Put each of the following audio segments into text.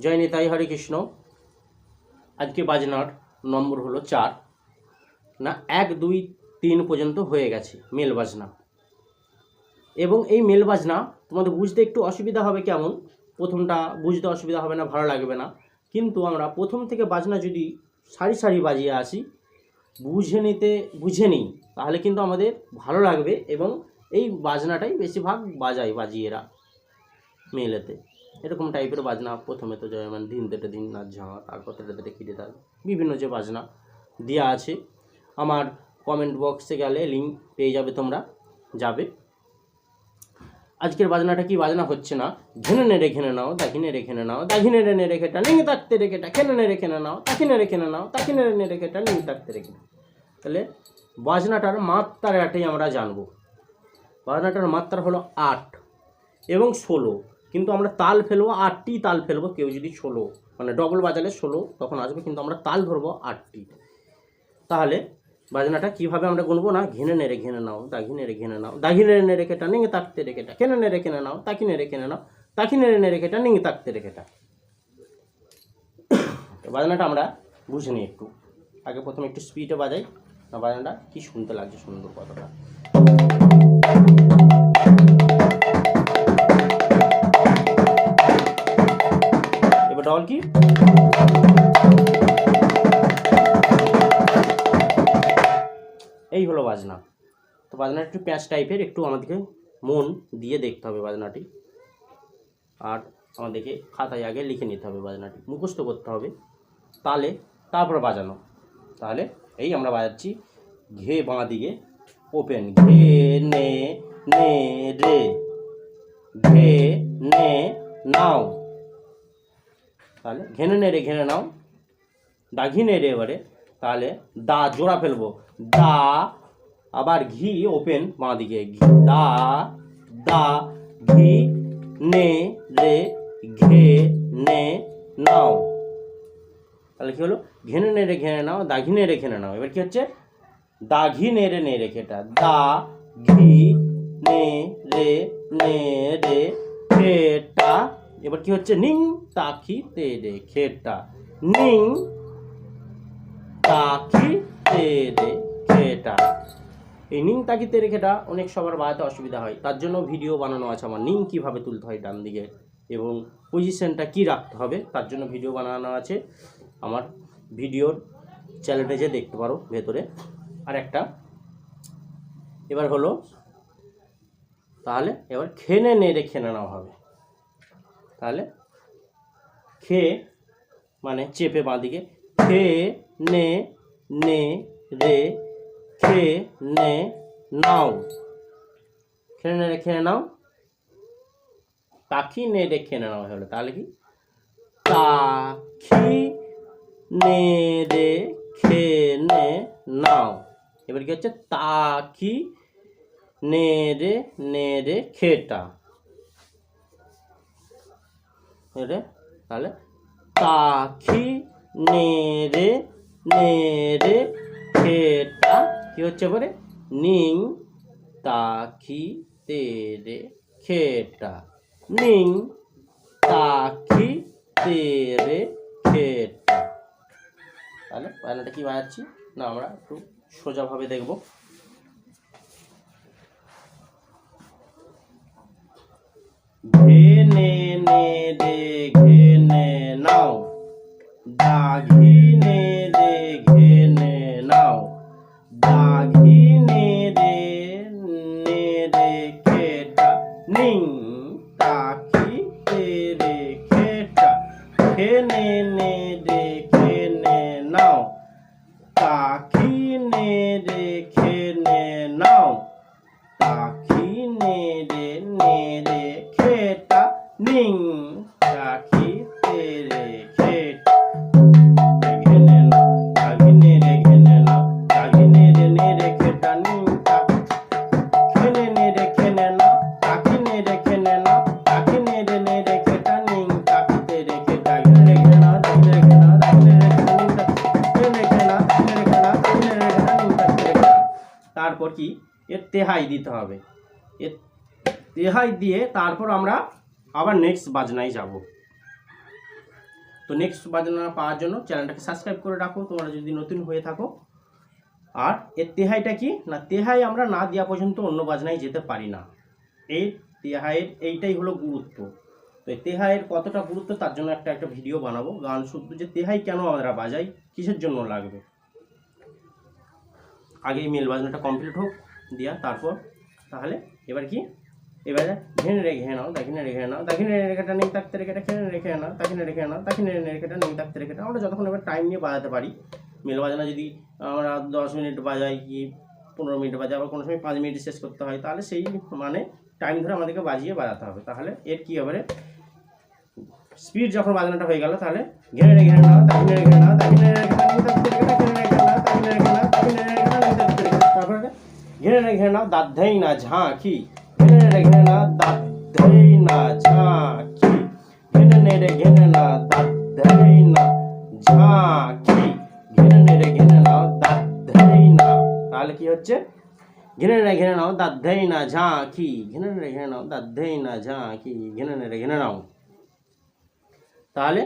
জয় নিতাই হরে কৃষ্ণ। আজকে বাজনার নম্বর হলো চার। না, এক, দুই, তিন পর্যন্ত হয়ে গেছে মেল বাজনা। এবং এই মেল বাজনা তোমাদের বুঝতে একটু অসুবিধা হবে কেমন? প্রথমটা বুঝতে অসুবিধা হবে না, ভালো লাগবে না। কিন্তু আমরা প্রথম থেকে বাজনা যদি সারি সারি বাজিয়ে আসি, বুঝে নিতে, বুঝে নিই, তাহলে কিন্তু আমাদের ভালো লাগবে এবং এই বাজনাটাই বেশিরভাগ বাজায়, বাজিয়েরা মেলেতে। এরকম টাইপের বাজনা প্রথমে তো যেমন দিন তেটে দিন নাচ ঝাঁ তারপর তেটে তেটে কিনে তার বিভিন্ন যে বাজনা দেওয়া আছে। আমার কমেন্ট বক্সে গেলে লিঙ্ক পেয়ে যাবে তোমরা, যাবে। আজকের বাজনাটা কি বাজনা হচ্ছে না? ঘেনে নে রেখে নাও দাখিনে রেখে নাও দাখিনে রে নে রেখেটা নিঙে থাকতে রেখেটা খেনে নে রেখে নাও তাকিনে রেখে নাও তাকিনে রে নে রেখেটা নিঙে থাকতে রেখে। তাহলে বাজনাটার মাত্রাটাই আমরা জানব। বাজনাটার মাত্রা হলো আট এবং ষোলো। কিন্তু আমরা তাল ফেলব আটটি তাল ফেলব, কেউ যদি ষোলো মানে ডবল বাজালে ষোলো, তখন আসবে কিন্তু আমরা তাল ধরবো আটটি। তাহলে বাজনাটা কীভাবে আমরা গুনবো না? ঘেনে নেড়ে ঘেনে নাও দাঘি নেড়ে ঘেনে নাও দাঘি নেড়ে নেড়ে কেটা নিঙে তাকতে রেখেটা কেনে নেড়ে কেনে নাও, তাকি নেড়ে কেনে নাও, তাকি নেড়ে নেড়ে কেটা নিঙে তাকতে রেখেটা বাজনাটা আমরা বুঝে নিই একটু। আগে প্রথমে একটু স্পিডে বাজাই বাজনাটা কি শুনতে লাগছে সুন্দর কথাটা। এবার ডবল কি? এই হলো বাজনা। তো বাজনাটা একটু প্যাঁচ টাইপের, একটু আমাদেরকে মন দিয়ে দেখতে হবে বাজনাটি। আর আমাদেরকে খাতায় আগে লিখে নিতে হবে বাজনাটি, মুখস্থ করতে হবে। তালে তারপর বাজানো। তাহলে এই আমরা বাজাচ্ছি ঘে বাঁ দিকে। ওপেন ঘে নে নে রে। ঘে নে, নাও। তাহলে ঘেনে নে রে, ঘেনে নাও। দাঘি নে রে এবারে। তাহলে দা জোড়া ফেলব। দা, আবার ঘি ওপেন বাঁ দিকে। ঘি, দা দা, ঘি নে রে, ঘে নে নাও। তাহলে কি হলো? ঘেনে নেড়ে ঘেনে নাও, দাঘি নেড়ে ঘেনে নাও। এবার কি হচ্ছে? দাঘি নেড়ে নে রেখেটা দা, ঘি নে রে নে রে খেটা। এবার কি হচ্ছে? নিং তাকি তে রে খেটা। নিং তাকি তে রে খেটা। এই নিং তাকি তে রেখেটা অনেক সবার বাড়াতে অসুবিধা হয়। তার জন্য ভিডিও বানানো আছে আমার। নিং কীভাবে তুলতে হয় ডান দিকে এবং পজিশনটা কি রাখতে হবে তার জন্য ভিডিও বানানো আছে আমার ভিডিওর চ্যানেলে যে দেখতে পারো ভেতরে। আর একটা। এবার হলো, তাহলে এবার খেনে নেড়ে খেনে নেওয়া হবে। তাহলে খে মানে চেপে বাঁদিকে। খে নে নে রে, খে নে, নাও। খেনে নেড়ে খেনে নাও। পাখি নেড়ে খেনে নেওয়া হলো তাহলে কি? পাখি নেড়ে খেনে নাও। এবার কি হচ্ছে? তাকি নেড়ে নেড়ে খেটা। নেড়ে, তাহলে তাকি নেড়ে নেড়ে খেটা কি হচ্ছে পরে নিং তাকি তেরে খেটা নিং তাকি তেরে খেটা তাহলে বায়নাটা কি বাজাচ্ছি না, আমরা একটু সোজাভাবে দেখব। নে তারপর কি? এর তেহাই দিতে হবে। এর তেহাই দিয়ে তারপর আমরা আবার নেক্সট বাজনায় যাব। তো নেক্সট বাজনা পাওয়ার জন্য চ্যানেলটাকে সাবস্ক্রাইব করে রাখো, তোমরা যদি নতুন হয়ে থাকো। আর এর তেহাইটা কি? না, তেহাই আমরা না দেওয়া পর্যন্ত অন্য বাজনায় যেতে পারি না। এই তেহাইয়ের এইটাই হলো গুরুত্ব। তো এই তেহাইয়ের কতটা গুরুত্ব তার জন্য একটা একটা ভিডিও বানাবো। গান শুদ্ধ যে তেহাই কেন আমরা বাজাই? কিসের জন্য লাগবে? আগে মেল বাজনাটা কমপ্লিট হোক, দিয়া তারপর তাহলে এবার কি? এবারে ঘেনে রেখে নাও দাক্ষিণে রেখে নাও দাক্ষিণে রেখাটা নেই থাকতে রেখেটা খেনে রেখে নাও দাক্ষিণে রেখে নাও দাক্ষিণে রেখাটা নেই থাকতে রেখেটা, আমরা যতক্ষণ এবার টাইম নিয়ে বাজাতে পারি মিল বাজনা যদি আমরা দশ মিনিট বাজাই কি পনেরো মিনিট বাজাই, আবার কোনো সময় পাঁচ মিনিট শেষ করতে হয়, তাহলে সেই মানে টাইম ধরে আমাদেরকে বাজিয়ে বাজাতে হবে। তাহলে এর কী হবে স্পিড যখন বাজনাটা হয়ে গেল, তাহলে ঘেনে রেখে নাও দাক্ষিণে রেখে নাও দাক্ষিণে রেখে ঘিরে না ঘিরে নাও দাধ্যাই না ঝাঁকি ঘিরে নেড়ে ঘিরে না দাধ্যাই না ঝাঁকি ঘিরে নেড়ে ঘিরে না দাধ্যাই না ঝাঁকি ঘিরে নেড়ে ঘিরে নাও দাধ্যাই না তাহলে কি হচ্ছে? ঘিরে নেড়ে ঘিরে নাও দাধ্যাই না ঝাঁকি ঘিরে নেড়ে ঘিরে নাও দাধ্যাই না ঝাঁকি ঘিরে নেড়ে ঘিরে নাও তাহলে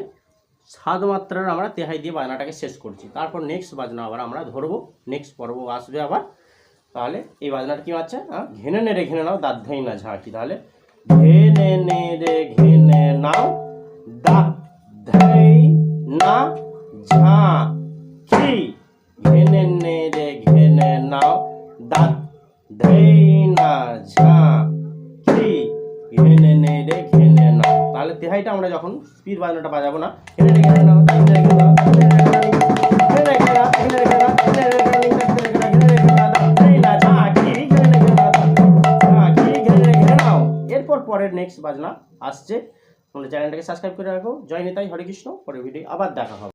সাত মাত্রার আমরা তেহাই দিয়ে বাজনাটাকে শেষ করছি। তারপর নেক্সট বাজনা আবার আমরা ধরবো। নেক্সট পর্ব আসবে আবার তাহলে এই বাজনাটা কী আছে হ্যাঁ ঘেনে নে রে, ঘেনে নাও, দাঁত ধেই না ঝাঁকি। তাহলে ঘেনে নে রে, ঘেনে নাও, দাঁত ধেই না ঝাঁকি। ঘেনে নে রে, ঘেনে নাও, দাঁত ধেই না ঝাঁকি। ঘেনে নে রে, ঘেনে নাও। তাহলে তেহাইটা আমরা যখন স্পিড বাজনাটা বাজাবো না, ঘেনে রে ঘেনে পরের নেক্সট বাজনা আসছে। তোমরা চ্যানেলটাকে সাবস্ক্রাইব করে রাখো। জয় নিতাই, হরে কৃষ্ণ। পরের ভিডিও আবার দেখা হবে।